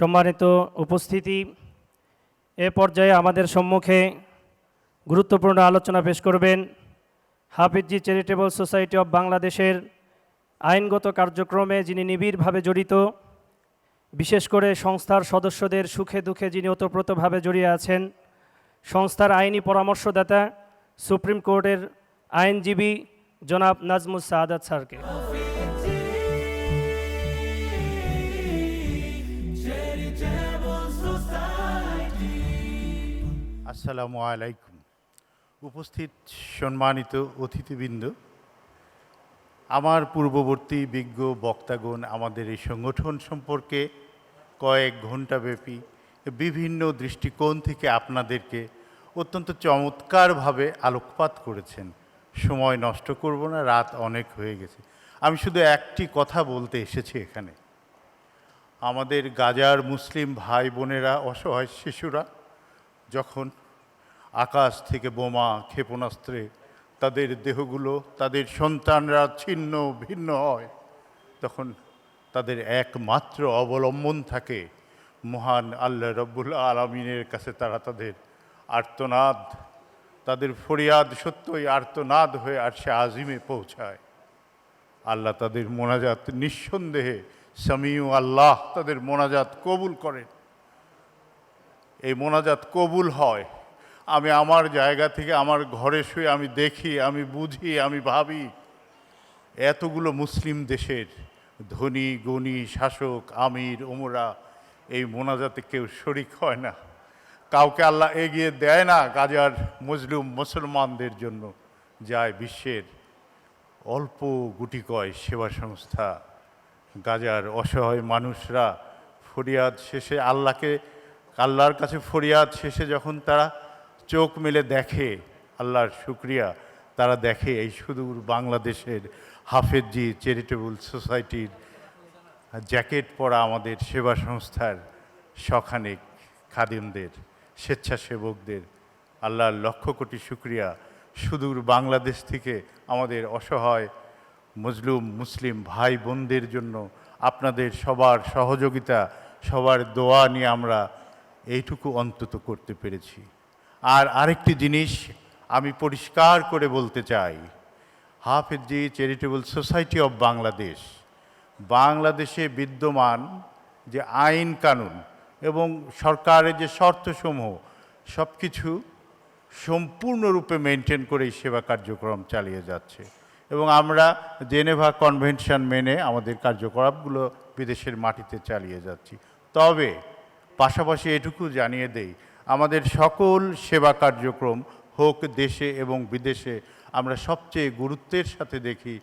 সম্মানিত উপস্থিতি, এ পর্যায়ে আমাদের সম্মুখে গুরুত্বপূর্ণ আলোচনা পেশ করবেন হাফিজি চ্যারিটেবল সোসাইটি অব বাংলাদেশের আইনগত কার্যক্রমে যিনি নিবিড়ভাবে জড়িত, বিশেষ করে সংস্থার সদস্যদের সুখে দুঃখে যিনি ওতপ্রোতভাবে জড়িয়ে আছেন, সংস্থার আইনি পরামর্শদাতা সুপ্রিম কোর্টের আইনজীবী জনাব নাজমুস সাদাত স্যারকে। আসসালামু আলাইকুম। উপস্থিত সম্মানিত অতিথিবৃন্দ, আমার পূর্ববর্তী বিজ্ঞ বক্তাগণ, আমাদের এই সংগঠন সম্পর্কে কয়েক ঘণ্টাব্যাপী বিভিন্ন দৃষ্টিকোণ থেকে আপনাদেরকে অত্যন্ত চমৎকারভাবে আলোকপাত করেছেন। সময় নষ্ট করব না, রাত অনেক হয়ে গেছে। আমি শুধু একটি কথা বলতে এসেছি এখানে। আমাদের গাজার মুসলিম ভাই বোনেরা অসহায় শিশুরা, যখন আকাশ থেকে বোমা, ক্ষেপণাস্ত্রে। তাদের দেহগুলো, তাদের সন্তানরা ছিন্ন, ভিন্ন হয়। তখন তাদের একমাত্র অবলম্বন থাকে। মহান আল্লাহ রব্বুল আলমিনের কাছে তারা তাদের আর্তনাদ, তাদের ফরিয়াদ সত্যই আর্তনাদ হয়ে আর সে আজিমে পৌঁছায়। আল্লাহ তাদের মোনাজাত নিঃসন্দেহে সামিউ আল্লাহ তাদের মোনাজাত কবুল করেন। এই মোনাজাত কবুল হয়। আমি আমার জায়গা থেকে আমার ঘরে শুয়ে আমি দেখি, আমি বুঝি, আমি ভাবি, এতগুলো মুসলিম দেশের ধনী, গণী, শাসক, আমির ওমরা এই মোনাজাতে কেউ শরিক হয় না। কাউকে আল্লাহ এগিয়ে দেয় না গাজার মজলুম মুসলমানদের জন্য। যায় বিশ্বের অল্প গুটি কয় সেবা সংস্থা। গাজার অসহায় মানুষরা ফরিয়াদ শেষে আল্লাহকে, আল্লাহর কাছে ফরিয়াদ শেষে যখন তারা চোখ মেলে দেখে, আল্লাহর শুক্রিয়া, তারা দেখে এই সুদূর বাংলাদেশের হাফেজি চ্যারিটেবল সোসাইটির জ্যাকেট পরা আমাদের সেবা সংস্থার সখানেক খাদিমদের, স্বেচ্ছাসেবকদের, আল্লাহর লক্ষ কোটি শুক্রিয়া। সুদূর বাংলাদেশ থেকে আমাদের অসহায় মজলুম মুসলিম ভাই বোনদের জন্য আপনাদের সবার সহযোগিতা, সবার দোয়া নিয়ে আমরা এইটুকু অন্তত করতে পেরেছি। আর আরেকটি জিনিস আমি পরিষ্কার করে বলতে চাই। Hafezi charitable society of Bangladesh, বাংলাদেশে বিদ্যমান যে আইন কানুন এবং সরকারের যে শর্তসমূহ সব কিছু সম্পূর্ণরূপে মেনটেন করে এই সেবা কার্যক্রম চালিয়ে যাচ্ছে। এবং আমরা জেনেভা কনভেনশন মেনে আমাদের কার্যকলাপগুলো বিদেশের মাটিতে চালিয়ে যাচ্ছি। তবে পাশাপাশি এটুকু জানিয়ে দেই আমাদের সকল সেবা কার্যক্রম হোক দেশে এবং বিদেশে আমরা সবচেয়ে গুরুত্বের সাথে দেখি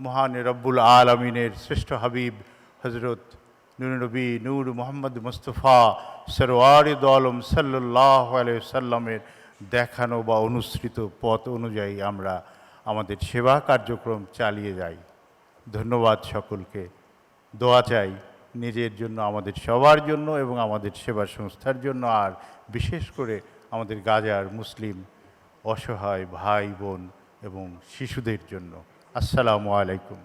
মহান রব্বুল আলমিনের শ্রেষ্ঠ হাবিব হজরত নুরনবী নূর মোহাম্মদ মুস্তফা সরওয়ারিদ আলম সাল্লাহ সাল্লামের দেখানো বা অনুসৃত পথ অনুযায়ী আমরা আমাদের সেবা কার্যক্রম চালিয়ে যাই। ধন্যবাদ সকলকে। দোয়া চাই নিজের জন্য, আমাদের সবার জন্য এবং আমাদের সেবা সংস্থার জন্য। আর বিশেষ করে আমাদের গাজার মুসলিম অসহায় ভাই বোন এবং শিশুদের জন্য। আসসালামু আলাইকুম।